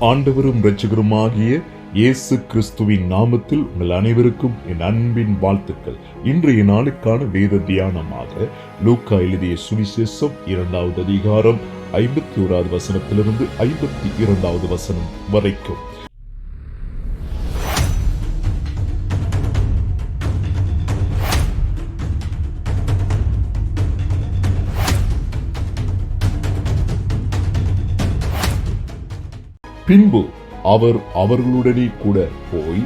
ஆண்டவரும் இரட்சகருமாகிய இயேசு கிறிஸ்துவின் நாமத்தில் உங்கள் அனைவருக்கும் என் அன்பின் வாழ்த்துக்கள். இன்றைய நாளுக்கான வேத தியானமாக லூக்கா எழுதிய சுவிசேஷம் இரண்டாவது அதிகாரம் ஐம்பத்தி ஓராவது வசனத்திலிருந்து ஐம்பத்தி இரண்டாவது வசனம் வரைக்கும். பின்பு அவர் அவர்களுடனே கூட போய்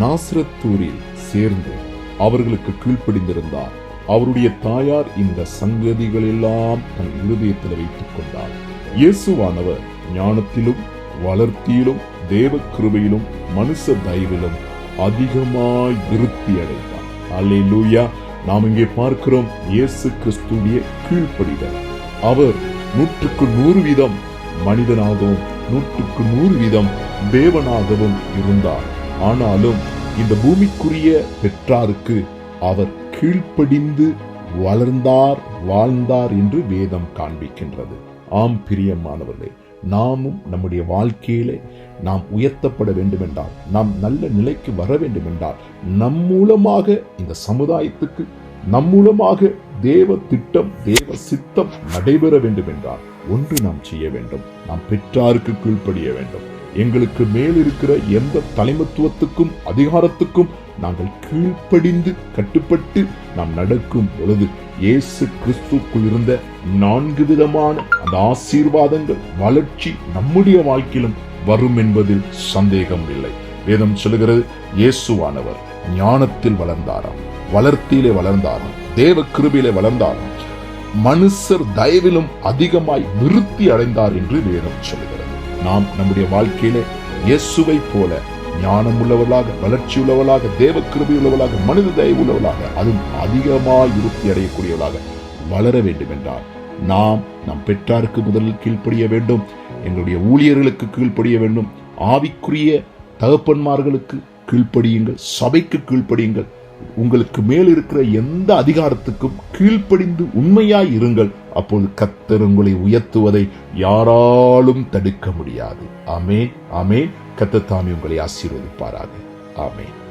நாசரத்தூரில் சேர்ந்து அவர்களுக்கு கீழ்ப்படிந்திருந்தார். அவருடைய தாயார் இந்த சங்கதிகளெல்லாம் தன் இருதயத்தில் வைத்துக் கொண்டார் இயேசுவானவர் ஞானத்திலும் வளர்த்தியிலும் தேவ கிருபையிலும் மனுஷ தயவிலும் அதிகமாய் விருத்தி அடைந்தார். அல்லேலூயா! நாம் இங்கே பார்க்கிறோம் இயேசு கிறிஸ்துடைய கீழ்ப்படிதல். அவர் நூற்றுக்கு நூறு வீதம் மனிதனாகவும் நூற்றுக்கு நூறு வீதம் தேவனாகவும் இருந்தார். ஆனாலும் இந்த பூமிக்குரிய பெற்றாருக்கு அவர் கீழ்ப்படிந்து வளர்ந்தார் வாழ்ந்தார் என்று வேதம் காண்பிக்கின்றது. ஆம் பிரியமானவர்களே நாமும் நம்முடைய வாழ்க்கையிலே நாம் உயர்த்தப்பட வேண்டுமென்றால் நாம் நல்ல நிலைக்கு வர வேண்டுமென்றால் நம் மூலமாக இந்த சமுதாயத்துக்கு நம் மூலமாக தேவ திட்டம் தேவ சித்தம் நடைபெற வேண்டும் என்றால் ஒன்று நாம் செய்ய வேண்டும். நாம் பெற்றாருக்கு கீழ்ப்படிய வேண்டும். எங்களுக்கு மேல் இருக்கிற எந்த தலைமத்துவத்துக்கும் அதிகாரத்துக்கும் நாங்கள் கீழ்ப்படிந்து கட்டுப்பட்டு நாம் நடக்கும் பொழுது இயேசு கிறிஸ்துக்குள் இருந்த நான்கு விதமான அந்த ஆசீர்வாதங்கள் வளர்ச்சி நம்முடைய வாழ்க்கையிலும் வரும் என்பதில் சந்தேகம் இல்லை வேதம் சொல்லுகிறது இயேசுவானவர் ஞானத்தில் வளர்ந்தாராம். வளர்த்தியிலே வளர்ந்தாலும் தேவ கிருபியிலே வளர்ந்தாலும் மனுஷர் தயவிலும் அதிகமாய் விருத்தி அடைந்தார் என்று வேதம் சொல்கிறது நாம் நம்முடைய வாழ்க்கையிலே இயேசுவை போல ஞானம் உள்ளவர்களாக வளர்ச்சி உள்ளவர்களாக தேவ கிருபி உள்ளவர்களாக மனித தயவு உள்ளவர்களாக அதுவும் அதிகமாய் விருத்தி அடையக்கூடியவர்களாக வளர வேண்டும் என்றால் நாம் நம் பெற்றாருக்கு முதலில் கீழ்ப்படிய வேண்டும் எங்களுடைய ஊழியர்களுக்கு கீழ்ப்படிய வேண்டும் ஆவிக்குரிய தகப்பன்மார்களுக்கு கீழ்ப்படியுங்கள் சபைக்கு கீழ்ப்படியுங்கள் உங்களுக்கு மேல் இருக்கிற எந்த அதிகாரத்துக்கும் கீழ்ப்படிந்து உண்மையாய் இருங்கள். அப்போது கத்தர் உங்களை உயர்த்துவதை யாராலும் தடுக்க முடியாது. ஆமே ஆமே கத்தத்தாமி உங்களை ஆசீர்வதிப்பாராக. ஆமேன்.